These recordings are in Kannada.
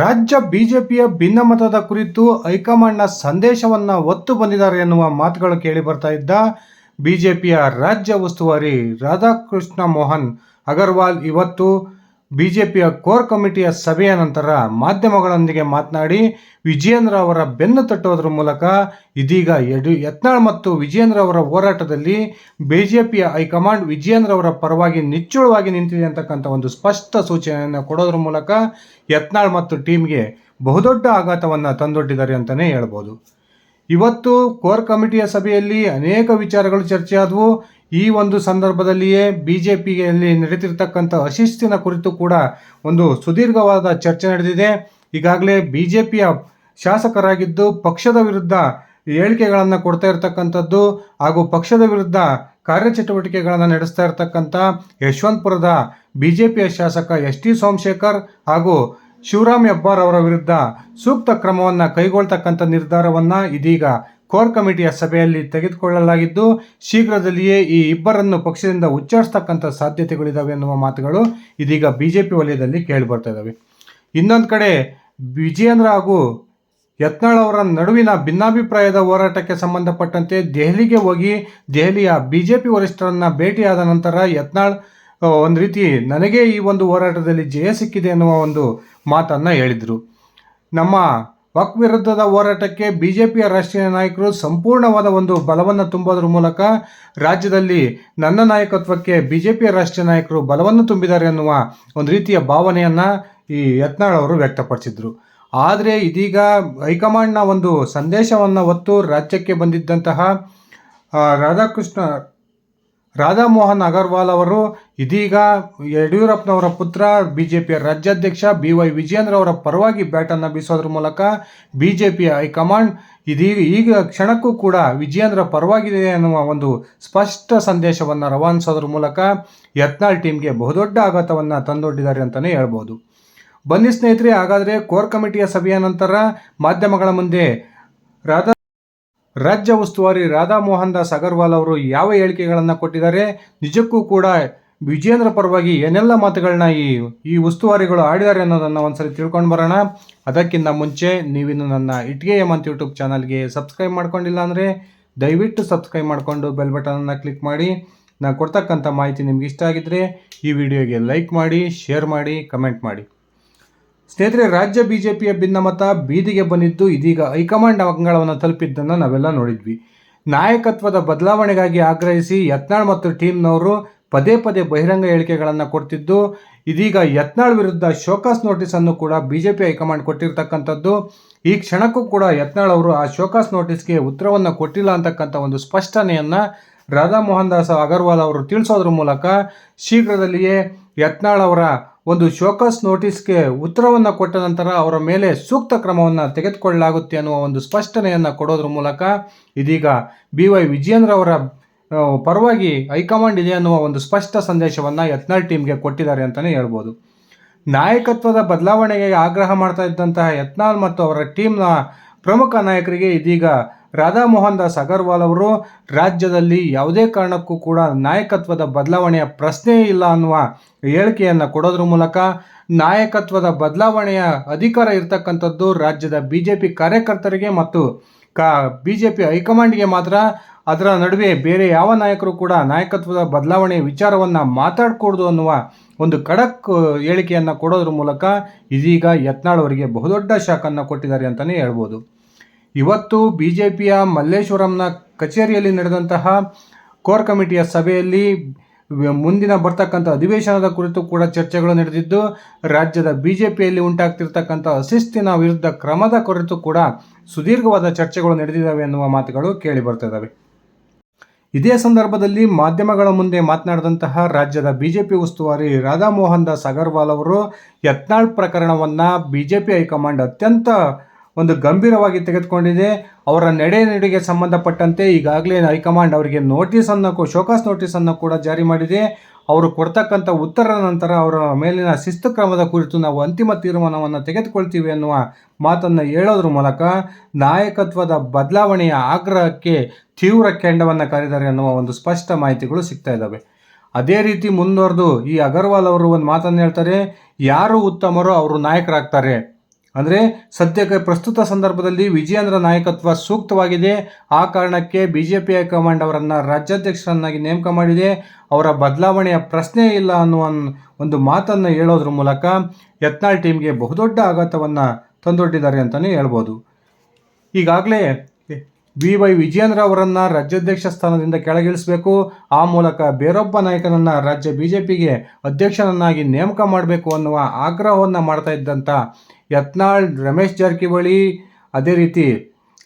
ರಾಜ್ಯ ಬಿಜೆಪಿಯ ಭಿನ್ನಮತದ ಕುರಿತು ಹೈಕಮಾಂಡ್ನ ಸಂದೇಶವನ್ನ ಒತ್ತು ಬಂದಿದ್ದಾರೆ ಎನ್ನುವ ಮಾತುಗಳು ಕೇಳಿ ಬರ್ತಾ ಇದ್ದ ಬಿಜೆಪಿಯ ರಾಜ್ಯ ಉಸ್ತುವಾರಿ ರಾಧಾಕೃಷ್ಣ ಮೋಹನ್ ಅಗರ್ವಾಲ್ ಇವತ್ತು ಬಿಜೆಪಿಯ ಕೋರ್ ಕಮಿಟಿಯ ಸಭೆಯ ನಂತರ ಮಾಧ್ಯಮಗಳೊಂದಿಗೆ ಮಾತನಾಡಿ, ವಿಜಯೇಂದ್ರ ಅವರ ಬೆನ್ನು ತಟ್ಟುವುದರ ಮೂಲಕ ಇದೀಗ ಯಡಿ, ಯತ್ನಾಳ್ ಮತ್ತು ವಿಜಯೇಂದ್ರ ಅವರ ಹೋರಾಟದಲ್ಲಿ ಬಿಜೆಪಿಯ ಹೈಕಮಾಂಡ್ ವಿಜಯೇಂದ್ರ ಅವರ ಪರವಾಗಿ ನಿಚ್ಚುಳವಾಗಿ ನಿಂತಿದೆ ಅಂತಕ್ಕಂಥ ಒಂದು ಸ್ಪಷ್ಟ ಸೂಚನೆಯನ್ನು ಕೊಡೋದ್ರ ಮೂಲಕ ಯತ್ನಾಳ್ ಮತ್ತು ಟೀಮ್ಗೆ ಬಹುದೊಡ್ಡ ಆಘಾತವನ್ನು ತಂದೊಡ್ಡಿದ್ದಾರೆ ಅಂತಲೇ ಹೇಳ್ಬೋದು. ಇವತ್ತು ಕೋರ್ ಕಮಿಟಿಯ ಸಭೆಯಲ್ಲಿ ಅನೇಕ ವಿಚಾರಗಳು ಚರ್ಚೆ ಆದವು. ಈ ಒಂದು ಸಂದರ್ಭದಲ್ಲಿಯೇ ಬಿ ಜೆ ಪಿಯಲ್ಲಿ ನಡೀತಿರ್ತಕ್ಕಂಥ ಅಶಿಸ್ತಿನ ಕುರಿತು ಕೂಡ ಒಂದು ಸುದೀರ್ಘವಾದ ಚರ್ಚೆ ನಡೆದಿದೆ. ಈಗಾಗಲೇ ಬಿ ಜೆ ಪಿಯ ಶಾಸಕರಾಗಿದ್ದು ಪಕ್ಷದ ವಿರುದ್ಧ ಹೇಳಿಕೆಗಳನ್ನು ಕೊಡ್ತಾ ಇರತಕ್ಕಂಥದ್ದು ಹಾಗೂ ಪಕ್ಷದ ವಿರುದ್ಧ ಕಾರ್ಯಚಟುವಟಿಕೆಗಳನ್ನು ನಡೆಸ್ತಾ ಇರತಕ್ಕಂಥ ಯಶವಂತಪುರದ ಬಿ ಜೆ ಪಿಯ ಶಾಸಕ ಎಸ್ ಟಿ ಸೋಮಶೇಖರ್ ಹಾಗೂ ಶಿವರಾಮ್ ಹೆಬ್ಬಾರ್ ಅವರ ವಿರುದ್ಧ ಸೂಕ್ತ ಕ್ರಮವನ್ನು ಕೈಗೊಳ್ತಕ್ಕಂಥ ನಿರ್ಧಾರವನ್ನು ಇದೀಗ ಕೋರ್ ಕಮಿಟಿಯ ಸಭೆಯಲ್ಲಿ ತೆಗೆದುಕೊಳ್ಳಲಾಗಿದ್ದು, ಶೀಘ್ರದಲ್ಲಿಯೇ ಈ ಇಬ್ಬರನ್ನು ಪಕ್ಷದಿಂದ ಉಚ್ಚಾರಿಸ್ತಕ್ಕಂಥ ಸಾಧ್ಯತೆಗಳಿದ್ದಾವೆ ಎನ್ನುವ ಮಾತುಗಳು ಇದೀಗ ಬಿಜೆಪಿ ವಲಯದಲ್ಲಿ ಕೇಳಿಬರ್ತಾ ಇದ್ದಾವೆ ಇನ್ನೊಂದು ಕಡೆ, ವಿಜಯೇಂದ್ರ ಹಾಗೂ ಯತ್ನಾಳ್ ಅವರ ನಡುವಿನ ಭಿನ್ನಾಭಿಪ್ರಾಯದ ಹೋರಾಟಕ್ಕೆ ಸಂಬಂಧಪಟ್ಟಂತೆ ದೆಹಲಿಗೆ ಹೋಗಿ ದೆಹಲಿಯ ಬಿಜೆಪಿ ವರಿಷ್ಠರನ್ನ ಭೇಟಿಯಾದ ನಂತರ ಯತ್ನಾಳ್ ಒಂದು ರೀತಿ ನನಗೆ ಈ ಒಂದು ಹೋರಾಟದಲ್ಲಿ ಜಯ ಸಿಕ್ಕಿದೆ ಎನ್ನುವ ಒಂದು ಮಾತನ್ನು ಹೇಳಿದರು. ನಮ್ಮ ವಕ್ ವಿರುದ್ಧದ ಹೋರಾಟಕ್ಕೆ ಬಿಜೆಪಿಯ ರಾಷ್ಟ್ರೀಯ ನಾಯಕರು ಸಂಪೂರ್ಣವಾದ ಒಂದು ಬಲವನ್ನು ತುಂಬೋದ್ರ ಮೂಲಕ ರಾಜ್ಯದಲ್ಲಿ ನನ್ನ ನಾಯಕತ್ವಕ್ಕೆ ಬಿಜೆಪಿಯ ರಾಷ್ಟ್ರೀಯ ನಾಯಕರು ಬಲವನ್ನು ತುಂಬಿದ್ದಾರೆ ಎನ್ನುವ ಒಂದು ರೀತಿಯ ಭಾವನೆಯನ್ನು ಈ ಯತ್ನಾಳ್ ಅವರು ವ್ಯಕ್ತಪಡಿಸಿದರು. ಆದರೆ ಇದೀಗ ಹೈಕಮಾಂಡ್ನ ಒಂದು ಸಂದೇಶವನ್ನು ಹೊತ್ತು ರಾಜ್ಯಕ್ಕೆ ಬಂದಿದ್ದಂತಹ ರಾಧಾಕೃಷ್ಣ ರಾಧಾಮೋಹನ್ ಅಗರ್ವಾಲ್ ಅವರು, ಇದೀಗ ಯಡಿಯೂರಪ್ಪನವರ ಪುತ್ರ ಬಿ ಜೆ ಪಿಯ ರಾಜ್ಯಾಧ್ಯಕ್ಷ ಬಿ ವೈ ವಿಜಯೇಂದ್ರ ಅವರ ಪರವಾಗಿ ಬ್ಯಾಟನ್ನು ಬೀಸೋದ್ರ ಮೂಲಕ ಬಿ ಜೆ ಪಿಯ ಹೈಕಮಾಂಡ್ ಇದೀಗ ಈಗ ಕ್ಷಣಕ್ಕೂ ಕೂಡ ವಿಜಯೇಂದ್ರ ಪರವಾಗಿದೆ ಅನ್ನುವ ಒಂದು ಸ್ಪಷ್ಟ ಸಂದೇಶವನ್ನು ರವಾನಿಸೋದ್ರ ಮೂಲಕ ಯತ್ನಾಳ್ ಟೀಮ್ಗೆ ಬಹುದೊಡ್ಡ ಆಘಾತವನ್ನು ತಂದೊಡ್ಡಿದ್ದಾರೆ ಅಂತಲೇ ಹೇಳ್ಬೋದು. ಬನ್ನಿ ಸ್ನೇಹಿತರೆ, ಹಾಗಾದರೆ ಕೋರ್ ಕಮಿಟಿಯ ಸಭೆಯ ನಂತರ ಮಾಧ್ಯಮಗಳ ಮುಂದೆ ರಾಧಾ ರಾಜ್ಯ ಉಸ್ತುವಾರಿ ರಾಧಾ ಮೋಹನ್ ದಾಸ್ ಅಗರ್ವಾಲ್ ಅವರು ಯಾವ ಹೇಳಿಕೆಗಳನ್ನು ಕೊಟ್ಟಿದ್ದಾರೆ? ನಿಜಕ್ಕೂ ಕೂಡ ವಿಜೇಂದ್ರ ಪರವಾಗಿ ಏನೆಲ್ಲ ಮಾತುಗಳನ್ನ ಈ ಈ ಉಸ್ತುವಾರಿಗಳು ಆಡಿದ್ದಾರೆ ಅನ್ನೋದನ್ನು ಒಂದ್ಸರಿ ತಿಳ್ಕೊಂಡು ಬರೋಣ. ಅದಕ್ಕಿಂತ ಮುಂಚೆ ನೀವಿನ್ನು ನನ್ನ ಇಟ್ಗೆ ಎಂ ಅಂತ ಯೂಟ್ಯೂಬ್ ಚಾನಲ್ಗೆ ಸಬ್ಸ್ಕ್ರೈಬ್ ಮಾಡ್ಕೊಂಡಿಲ್ಲ ಅಂದರೆ ದಯವಿಟ್ಟು ಸಬ್ಸ್ಕ್ರೈಬ್ ಮಾಡಿಕೊಂಡು ಬೆಲ್ ಬಟನನ್ನು ಕ್ಲಿಕ್ ಮಾಡಿ. ನಾನು ಕೊಡ್ತಕ್ಕಂಥ ಮಾಹಿತಿ ನಿಮ್ಗೆ ಇಷ್ಟ ಆಗಿದ್ದರೆ ಈ ವಿಡಿಯೋಗೆ ಲೈಕ್ ಮಾಡಿ, ಶೇರ್ ಮಾಡಿ, ಕಮೆಂಟ್ ಮಾಡಿ. ಸ್ನೇಹಿತರೆ, ರಾಜ್ಯ ಬಿಜೆಪಿಯ ಭಿನ್ನಮತ ಬೀದಿಗೆ ಬಂದಿದ್ದು ಇದೀಗ ಹೈಕಮಾಂಡ್ ಅಂಗಳವನ್ನು ತಲುಪಿದ್ದನ್ನು ನಾವೆಲ್ಲ ನೋಡಿದ್ವಿ. ನಾಯಕತ್ವದ ಬದಲಾವಣೆಗಾಗಿ ಆಗ್ರಹಿಸಿ ಯತ್ನಾಳ್ ಮತ್ತು ಟೀಮ್ನವರು ಪದೇ ಪದೇ ಬಹಿರಂಗ ಹೇಳಿಕೆಗಳನ್ನು ಕೊಡ್ತಿದ್ದು, ಇದೀಗ ಯತ್ನಾಳ್ ವಿರುದ್ಧ ಶೋಕಾಸ್ ನೋಟಿಸನ್ನು ಕೂಡ ಬಿಜೆಪಿ ಹೈಕಮಾಂಡ್ ಕೊಟ್ಟಿರ್ತಕ್ಕಂಥದ್ದು. ಈ ಕ್ಷಣಕ್ಕೂ ಕೂಡ ಯತ್ನಾಳ್ ಅವರು ಆ ಶೋಕಾಸ್ ನೋಟಿಸ್ಗೆ ಉತ್ತರವನ್ನು ಕೊಟ್ಟಿಲ್ಲ ಅಂತಕ್ಕಂಥ ಒಂದು ಸ್ಪಷ್ಟನೆಯನ್ನು ರಾಧಾ ಮೋಹನ್ ದಾಸ್ ಅಗರ್ವಾಲ್ ಅವರು ತಿಳಿಸೋದ್ರ ಮೂಲಕ ಶೀಘ್ರದಲ್ಲಿಯೇ ಯತ್ನಾಳ್ ಅವರ ಒಂದು ಶೋಕಸ್ ನೋಟಿಸ್ಗೆ ಉತ್ತರವನ್ನು ಕೊಟ್ಟ ನಂತರ ಅವರ ಮೇಲೆ ಸೂಕ್ತ ಕ್ರಮವನ್ನು ತೆಗೆದುಕೊಳ್ಳಲಾಗುತ್ತೆ ಅನ್ನುವ ಒಂದು ಸ್ಪಷ್ಟನೆಯನ್ನು ಕೊಡೋದ್ರ ಮೂಲಕ ಇದೀಗ ಬಿ ವೈ ವಿಜಯೇಂದ್ರ ಅವರ ಪರವಾಗಿ ಹೈಕಮಾಂಡ್ ಇದೆ ಅನ್ನುವ ಒಂದು ಸ್ಪಷ್ಟ ಸಂದೇಶವನ್ನು ಯತ್ನಾಳ್ ಟೀಮ್ಗೆ ಕೊಟ್ಟಿದ್ದಾರೆ ಅಂತಲೇ ಹೇಳ್ಬೋದು. ನಾಯಕತ್ವದ ಬದಲಾವಣೆಗೆ ಆಗ್ರಹ ಮಾಡ್ತಾ ಇದ್ದಂತಹ ಯತ್ನಾಳ್ ಮತ್ತು ಅವರ ಟೀಮ್ನ ಪ್ರಮುಖ ನಾಯಕರಿಗೆ ಇದೀಗ ರಾಧಾ ಮೋಹನ್ ದಾಸ್ ಅಗರ್ವಾಲ್ ಅವರು, ರಾಜ್ಯದಲ್ಲಿ ಯಾವುದೇ ಕಾರಣಕ್ಕೂ ಕೂಡ ನಾಯಕತ್ವದ ಬದಲಾವಣೆಯ ಪ್ರಶ್ನೆಯೇ ಇಲ್ಲ ಅನ್ನುವ ಹೇಳಿಕೆಯನ್ನು ಕೊಡೋದ್ರ ಮೂಲಕ ನಾಯಕತ್ವದ ಬದಲಾವಣೆಯ ಅಧಿಕಾರ ಇರತಕ್ಕಂಥದ್ದು ರಾಜ್ಯದ ಬಿ ಜೆ ಪಿ ಕಾರ್ಯಕರ್ತರಿಗೆ ಮತ್ತು ಕಾ ಬಿ ಜೆ ಪಿ ಹೈಕಮಾಂಡ್ಗೆ ಮಾತ್ರ. ಅದರ ನಡುವೆ ಬೇರೆ ಯಾವ ನಾಯಕರು ಕೂಡ ನಾಯಕತ್ವದ ಬದಲಾವಣೆ ವಿಚಾರವನ್ನು ಮಾತಾಡಕೂಡ್ದು ಅನ್ನುವ ಒಂದು ಖಡಕ್ ಹೇಳಿಕೆಯನ್ನು ಕೊಡೋದ್ರ ಮೂಲಕ ಇದೀಗ ಯತ್ನಾಳ್ ಅವರಿಗೆ ಬಹುದೊಡ್ಡ ಶಾಕನ್ನು ಕೊಟ್ಟಿದ್ದಾರೆ ಅಂತಲೇ ಹೇಳ್ಬೋದು. ಇವತ್ತು ಬಿ ಜೆ ಪಿಯ ಮಲ್ಲೇಶ್ವರಂನ ಕಚೇರಿಯಲ್ಲಿ ನಡೆದಂತಹ ಕೋರ್ ಕಮಿಟಿಯ ಸಭೆಯಲ್ಲಿ ಮುಂದಿನ ಬರ್ತಕ್ಕಂಥ ಅಧಿವೇಶನದ ಕುರಿತು ಕೂಡ ಚರ್ಚೆಗಳು ನಡೆದಿದ್ದು, ರಾಜ್ಯದ ಬಿ ಜೆ ಪಿಯಲ್ಲಿ ಉಂಟಾಗ್ತಿರ್ತಕ್ಕಂಥ ಅಶಿಸ್ತಿನ ವಿರುದ್ಧ ಕ್ರಮದ ಕುರಿತು ಕೂಡ ಸುದೀರ್ಘವಾದ ಚರ್ಚೆಗಳು ನಡೆದಿದ್ದಾವೆ ಎನ್ನುವ ಮಾತುಗಳು ಕೇಳಿ ಬರ್ತಿದ್ದಾವೆ ಇದೇ ಸಂದರ್ಭದಲ್ಲಿ ಮಾಧ್ಯಮಗಳ ಮುಂದೆ ಮಾತನಾಡಿದಂತಹ ರಾಜ್ಯದ ಬಿಜೆಪಿ ಉಸ್ತುವಾರಿ ರಾಧಾ ಮೋಹನ್ ದಾಸ್ ಅಗರ್ವಾಲ್ ಅವರು ಯತ್ನಾಳ್ ಪ್ರಕರಣವನ್ನು ಬಿಜೆಪಿ ಹೈಕಮಾಂಡ್ ಅತ್ಯಂತ ಒಂದು ಗಂಭೀರವಾಗಿ ತೆಗೆದುಕೊಂಡಿದೆ. ಅವರ ನಡೆ ನುಡಿಗೆ ಸಂಬಂಧಪಟ್ಟಂತೆ ಈಗಾಗಲೇ ಹೈಕಮಾಂಡ್ ಅವರಿಗೆ ನೋಟಿಸನ್ನು ಶೋಕಾಸ್ ನೋಟಿಸನ್ನು ಕೂಡ ಜಾರಿ ಮಾಡಿದೆ. ಅವರು ಕೊಡ್ತಕ್ಕಂಥ ಉತ್ತರ ನಂತರ ಅವರ ಮೇಲಿನ ಶಿಸ್ತು ಕ್ರಮದ ಕುರಿತು ನಾವು ಅಂತಿಮ ತೀರ್ಮಾನವನ್ನು ತೆಗೆದುಕೊಳ್ತೀವಿ ಅನ್ನುವ ಮಾತನ್ನು ಹೇಳೋದ್ರ ಮೂಲಕ ನಾಯಕತ್ವದ ಬದಲಾವಣೆಯ ಆಗ್ರಹಕ್ಕೆ ತೀವ್ರ ಕೆಂಡವನ್ನು ಕರೆದರೆ ಅನ್ನುವ ಒಂದು ಸ್ಪಷ್ಟ ಮಾಹಿತಿಗಳು ಸಿಗ್ತಾ ಇದ್ದಾವೆ. ಅದೇ ರೀತಿ ಮುಂದುವರೆದು ಈ ಅಗರ್ವಾಲ್ ಅವರು ಒಂದು ಮಾತನ್ನು ಹೇಳ್ತಾರೆ. ಯಾರು ಉತ್ತಮರೋ ಅವರು ನಾಯಕರಾಗ್ತಾರೆ. ಅಂದರೆ ಸದ್ಯಕ್ಕೆ ಪ್ರಸ್ತುತ ಸಂದರ್ಭದಲ್ಲಿ ವಿಜಯೇಂದ್ರ ನಾಯಕತ್ವ ಸೂಕ್ತವಾಗಿದೆ. ಆ ಕಾರಣಕ್ಕೆ ಬಿ ಜೆ ಪಿ ಹೈಕಮಾಂಡ್ ಅವರನ್ನು ರಾಜ್ಯಾಧ್ಯಕ್ಷರನ್ನಾಗಿ ನೇಮಕ ಮಾಡಿದೆ. ಅವರ ಬದಲಾವಣೆಯ ಪ್ರಶ್ನೆ ಇಲ್ಲ ಅನ್ನುವ ಒಂದು ಮಾತನ್ನು ಹೇಳೋದ್ರ ಮೂಲಕ ಯತ್ನಾಳ್ ಟೀಮ್ಗೆ ಬಹುದೊಡ್ಡ ಆಘಾತವನ್ನು ತಂದೊಡ್ಡಿದ್ದಾರೆ ಅಂತಲೇ ಹೇಳ್ಬೋದು. ಈಗಾಗಲೇ ಬಿ ವೈ ವಿಜಯೇಂದ್ರ ಅವರನ್ನು ರಾಜ್ಯಾಧ್ಯಕ್ಷ ಸ್ಥಾನದಿಂದ ಕೆಳಗಿಳಿಸಬೇಕು. ಆ ಮೂಲಕ ಬೇರೊಬ್ಬ ನಾಯಕನನ್ನು ರಾಜ್ಯ ಬಿ ಜೆ ಪಿಗೆ ಅಧ್ಯಕ್ಷನನ್ನಾಗಿ ನೇಮಕ ಮಾಡಬೇಕು ಅನ್ನುವ ಆಗ್ರಹವನ್ನು ಮಾಡ್ತಾ ಇದ್ದಂಥ ಯತ್ನಾಳ್, ರಮೇಶ್ ಜಾರಕಿಹೊಳಿ, ಅದೇ ರೀತಿ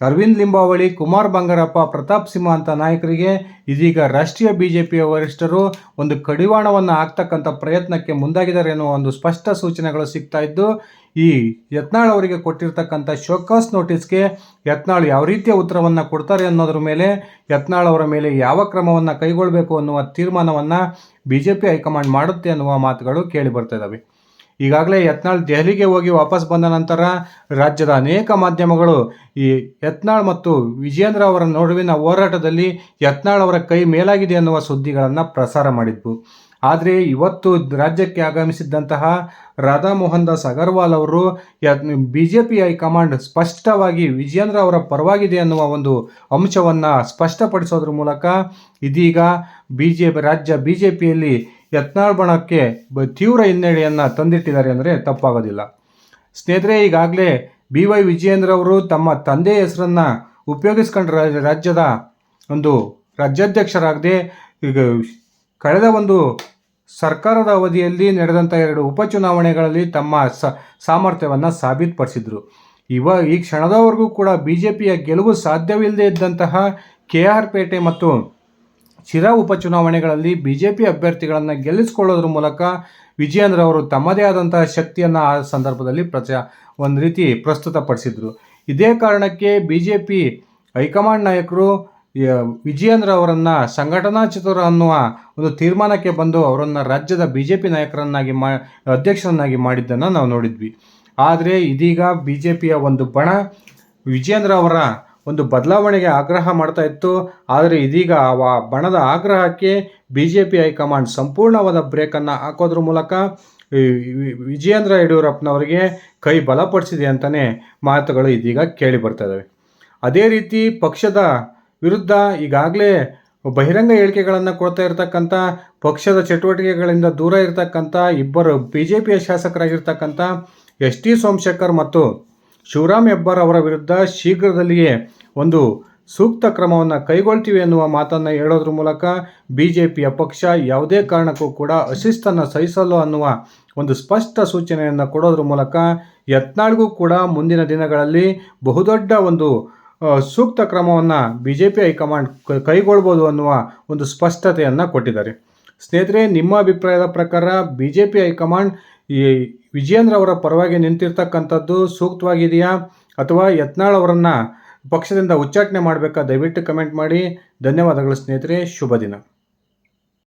ಅರವಿಂದ್ ಲಿಂಬಾವಳಿ, ಕುಮಾರ್ ಬಂಗಾರಪ್ಪ, ಪ್ರತಾಪ್ ಸಿಂಹ ಅಂತ ನಾಯಕರಿಗೆ ಇದೀಗ ರಾಷ್ಟ್ರೀಯ ಬಿ ಜೆ ಪಿಯ ವರಿಷ್ಠರು ಒಂದು ಕಡಿವಾಣವನ್ನು ಹಾಕ್ತಕ್ಕಂಥ ಪ್ರಯತ್ನಕ್ಕೆ ಮುಂದಾಗಿದ್ದಾರೆ ಎನ್ನುವ ಒಂದು ಸ್ಪಷ್ಟ ಸೂಚನೆಗಳು ಸಿಗ್ತಾ ಇದ್ದು, ಈ ಯತ್ನಾಳ್ ಅವರಿಗೆ ಕೊಟ್ಟಿರ್ತಕ್ಕಂಥ ಶೋಕಾಸ್ ನೋಟಿಸ್ಗೆ ಯತ್ನಾಳ್ ಯಾವ ರೀತಿಯ ಉತ್ತರವನ್ನು ಕೊಡ್ತಾರೆ ಅನ್ನೋದ್ರ ಮೇಲೆ, ಯತ್ನಾಳ್ ಅವರ ಮೇಲೆ ಯಾವ ಕ್ರಮವನ್ನು ಕೈಗೊಳ್ಳಬೇಕು ಅನ್ನುವ ತೀರ್ಮಾನವನ್ನು ಬಿ ಜೆ ಪಿ ಹೈಕಮಾಂಡ್ ಮಾಡುತ್ತೆ ಅನ್ನುವ ಮಾತುಗಳು ಕೇಳಿ ಬರ್ತಾ ಇದ್ದಾವೆ ಈಗಾಗಲೇ ಯತ್ನಾಳ್ ದೆಹಲಿಗೆ ಹೋಗಿ ವಾಪಸ್ ಬಂದ ನಂತರ ರಾಜ್ಯದ ಅನೇಕ ಮಾಧ್ಯಮಗಳು ಈ ಯತ್ನಾಳ್ ಮತ್ತು ವಿಜೇಂದ್ರ ಅವರ ನಡುವಿನ ಹೋರಾಟದಲ್ಲಿ ಯತ್ನಾಳ್ ಅವರ ಕೈ ಮೇಲಾಗಿದೆ ಅನ್ನುವ ಸುದ್ದಿಗಳನ್ನು ಪ್ರಸಾರ ಮಾಡಿದ್ವು. ಆದರೆ ಇವತ್ತು ರಾಜ್ಯಕ್ಕೆ ಆಗಮಿಸಿದ್ದಂತಹ ರಾಧಾ ಮೋಹನ್ ದಾಸ್ ಅಗರ್ವಾಲ್ ಅವರು ಬಿ ಜೆ ಪಿ ಹೈಕಮಾಂಡ್ ಸ್ಪಷ್ಟವಾಗಿ ವಿಜೇಂದ್ರ ಅವರ ಪರವಾಗಿದೆ ಅನ್ನುವ ಒಂದು ಅಂಶವನ್ನು ಸ್ಪಷ್ಟಪಡಿಸೋದ್ರ ಮೂಲಕ ಇದೀಗ ಬಿ ಜೆ ರಾಜ್ಯ ಬಿ ಜೆ ಪಿಯಲ್ಲಿ ಯತ್ನಾಳ್ ಬಣಕ್ಕೆ ತೀವ್ರ ಹಿನ್ನಡೆಯನ್ನು ತಂದಿಟ್ಟಿದ್ದಾರೆ ಅಂದರೆ ತಪ್ಪಾಗೋದಿಲ್ಲ. ಸ್ನೇಹಿತರೆ, ಈಗಾಗಲೇ ಬಿ ವೈ ವಿಜಯೇಂದ್ರ ಅವರು ತಮ್ಮ ತಂದೆ ಹೆಸರನ್ನು ಉಪಯೋಗಿಸ್ಕೊಂಡು ರಾಜ್ಯದ ಒಂದು ರಾಜ್ಯಾಧ್ಯಕ್ಷರಾಗದೆ ಈಗ ಕಳೆದ ಒಂದು ಸರ್ಕಾರದ ಅವಧಿಯಲ್ಲಿ ನಡೆದಂಥ ಎರಡು ಉಪಚುನಾವಣೆಗಳಲ್ಲಿ ತಮ್ಮ ಸಾಮರ್ಥ್ಯವನ್ನು ಸಾಬೀತುಪಡಿಸಿದರು. ಇವ ಈ ಕ್ಷಣದವರೆಗೂ ಕೂಡ ಬಿ ಜೆ ಪಿಯ ಗೆಲುವು ಸಾಧ್ಯವಿಲ್ಲದೆ ಇದ್ದಂತಹ ಕೆ ಆರ್ ಪೇಟೆ ಮತ್ತು ಶಿರಾ ಉಪಚುನಾವಣೆಗಳಲ್ಲಿ ಬಿಜೆಪಿ ಅಭ್ಯರ್ಥಿಗಳನ್ನು ಗೆಲ್ಲಿಸಿಕೊಳ್ಳೋದ್ರ ಮೂಲಕ ವಿಜಯೇಂದ್ರ ಅವರು ತಮ್ಮದೇ ಆದಂತಹ ಶಕ್ತಿಯನ್ನು ಆ ಸಂದರ್ಭದಲ್ಲಿ ಪ್ರಚ, ಒಂದು ರೀತಿ ಪ್ರಸ್ತುತಪಡಿಸಿದರು. ಇದೇ ಕಾರಣಕ್ಕೆ ಬಿ ಜೆ ಪಿ ಹೈಕಮಾಂಡ್ ನಾಯಕರು ವಿಜಯೇಂದ್ರ ಅವರನ್ನು ಸಂಘಟನಾ ಚತುರ ಅನ್ನುವ ಒಂದು ತೀರ್ಮಾನಕ್ಕೆ ಬಂದು ಅವರನ್ನು ರಾಜ್ಯದ ಬಿ ಜೆ ಪಿ ನಾಯಕರನ್ನಾಗಿ ಮಾ, ಅಧ್ಯಕ್ಷರನ್ನಾಗಿ ಮಾಡಿದ್ದನ್ನು ನಾವು ನೋಡಿದ್ವಿ. ಆದರೆ ಇದೀಗ ಬಿ ಜೆ ಪಿಯ ಒಂದು ಬಣ ವಿಜಯೇಂದ್ರ ಅವರ ಒಂದು ಬದಲಾವಣೆಗೆ ಆಗ್ರಹ ಮಾಡ್ತಾ ಇತ್ತು. ಆದರೆ ಇದೀಗ ಆ ಬಣದ ಆಗ್ರಹಕ್ಕೆ B J P high command ಸಂಪೂರ್ಣವಾದ ಬ್ರೇಕನ್ನು ಹಾಕೋದ್ರ ಮೂಲಕ ವಿಜಯೇಂದ್ರ ಯಡಿಯೂರಪ್ಪನವರಿಗೆ ಕೈ ಬಲಪಡಿಸಿದೆ ಅಂತಲೇ ಮಾತುಗಳು ಇದೀಗ ಕೇಳಿ ಬರ್ತಾ ಇದ್ದಾವೆ ಅದೇ ರೀತಿ ಪಕ್ಷದ ವಿರುದ್ಧ ಈಗಾಗಲೇ ಬಹಿರಂಗ ಹೇಳಿಕೆಗಳನ್ನು ಕೊಡ್ತಾ ಇರತಕ್ಕಂಥ ಪಕ್ಷದ ಚಟುವಟಿಕೆಗಳಿಂದ ದೂರ ಇರತಕ್ಕಂಥ ಇಬ್ಬರು ಬಿ ಜೆ ಪಿಯ ಶಾಸಕರಾಗಿರ್ತಕ್ಕಂಥ ಎಸ್ ಟಿ ಸೋಮಶೇಖರ್ ಮತ್ತು ಶಿವರಾಮ್ ಹೆಬ್ಬಾರ್ ಅವರ ವಿರುದ್ಧ ಶೀಘ್ರದಲ್ಲಿಯೇ ಒಂದು ಸೂಕ್ತ ಕ್ರಮವನ್ನು ಕೈಗೊಳ್ತೀವಿ ಎನ್ನುವ ಮಾತನ್ನು ಹೇಳೋದ್ರ ಮೂಲಕ ಬಿ ಜೆ ಪಿಯ ಪಕ್ಷ ಯಾವುದೇ ಕಾರಣಕ್ಕೂ ಕೂಡ ಅಶಿಸ್ತನ್ನು ಸಹಿಸಲು ಅನ್ನುವ ಒಂದು ಸ್ಪಷ್ಟ ಸೂಚನೆಯನ್ನು ಕೊಡೋದ್ರ ಮೂಲಕ ಯತ್ನಾಳ್ಗೂ ಕೂಡ ಮುಂದಿನ ದಿನಗಳಲ್ಲಿ ಬಹುದೊಡ್ಡ ಒಂದು ಸೂಕ್ತ ಕ್ರಮವನ್ನು B J P high command ಕೈಗೊಳ್ಬೋದು ಅನ್ನುವ ಒಂದು ಸ್ಪಷ್ಟತೆಯನ್ನು ಕೊಟ್ಟಿದ್ದಾರೆ. ಸ್ನೇಹಿತರೆ, ನಿಮ್ಮ ಅಭಿಪ್ರಾಯದ ಪ್ರಕಾರ ಬಿ ಜೆ ಪಿ ಹೈಕಮಾಂಡ್ ಈ ವಿಜಯೇಂದ್ರ ಅವರ ಪರವಾಗಿ ನಿಂತಿರ್ತಕ್ಕಂಥದ್ದು ಸೂಕ್ತವಾಗಿದೆಯಾ? ಅಥವಾ ಯತ್ನಾಳ್ ಅವರನ್ನು ಪಕ್ಷದಿಂದ ಉಚ್ಚಾಟನೆ ಮಾಡಬೇಕಾ? ದಯವಿಟ್ಟು ಕಮೆಂಟ್ ಮಾಡಿ. ಧನ್ಯವಾದಗಳು ಸ್ನೇಹಿತರೆ. ಶುಭ ದಿನ.